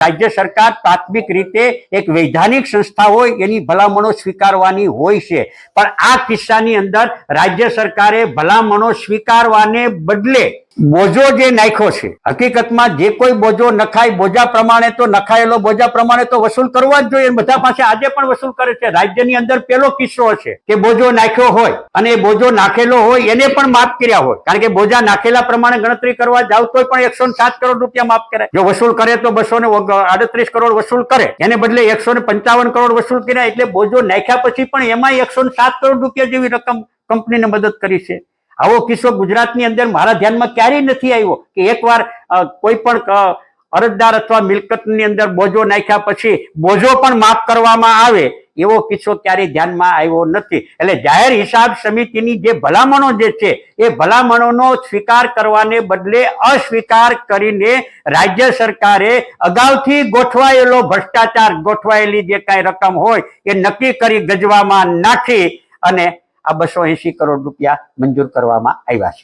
રાજ્ય સરકાર પ્રાથમિક રીતે એક વૈધાનિક સંસ્થા હોય, એની ભલામણો સ્વીકારવાની હોય છે. પણ આ કિસ્સાની અંદર રાજ્ય સરકારે ભલામણો સ્વીકારવાને બદલે બોજો જે નાખ્યો છે. હકીકતમાં જે કોઈ બોજો નખાય, બોજા પ્રમાણે તો નખાયેલો, બોજા પ્રમાણે તો વસૂલ કરવા જ જોઈએ. બધા પાસે આજે પણ વસૂલ કરે છે. રાજ્યની અંદર પેલો કિસ્સો છે કે બોજો નાખ્યો હોય અને બોજો નાખેલો હોય એને પણ માફ કર્યા હોય. કારણ કે બોજા નાખેલા પ્રમાણે ગણતરી કરવા જાવ તો પણ એકસો સાત કરોડ રૂપિયા માફ કરાય જો વસૂલ કરે તો બસો ને આડત્રીસ કરોડ વસૂલ કરે. એને બદલે એકસો ને પંચાવન કરોડ વસૂલ કર્યા એટલે બોજો નાખ્યા પછી પણ એમાં એકસો સાત કરોડ રૂપિયા જેવી રકમ કંપનીને મદદ કરી છે. આવો કિસ્સો ગુજરાતની અંદર મારા ધ્યાનમાં ક્યારેય નથી આવ્યો કે એકવાર કોઈ પણ અરજદાર અથવા મિલકતની અંદર બોજો નાખ્યા પછી બોજો પણ માફ કરવામાં આવે એવો કિસ્સો ક્યારેય ધ્યાનમાં આવ્યો નથી. એટલે જાહેર હિસાબ સમિતિની જે ભલામણો જે છે, એ ભલામણોનો સ્વીકાર કરવાને બદલે અસ્વીકાર કરીને રાજ્ય સરકારે અગાઉથી ગોઠવાયેલો ભ્રષ્ટાચાર, ગોઠવાયેલી જે કાંઈ રકમ હોય એ નક્કી કરી ગજવામાં નાખી અને આ બસો એસી કરોડ રૂપિયા મંજૂર કરવામાં આવ્યા છે.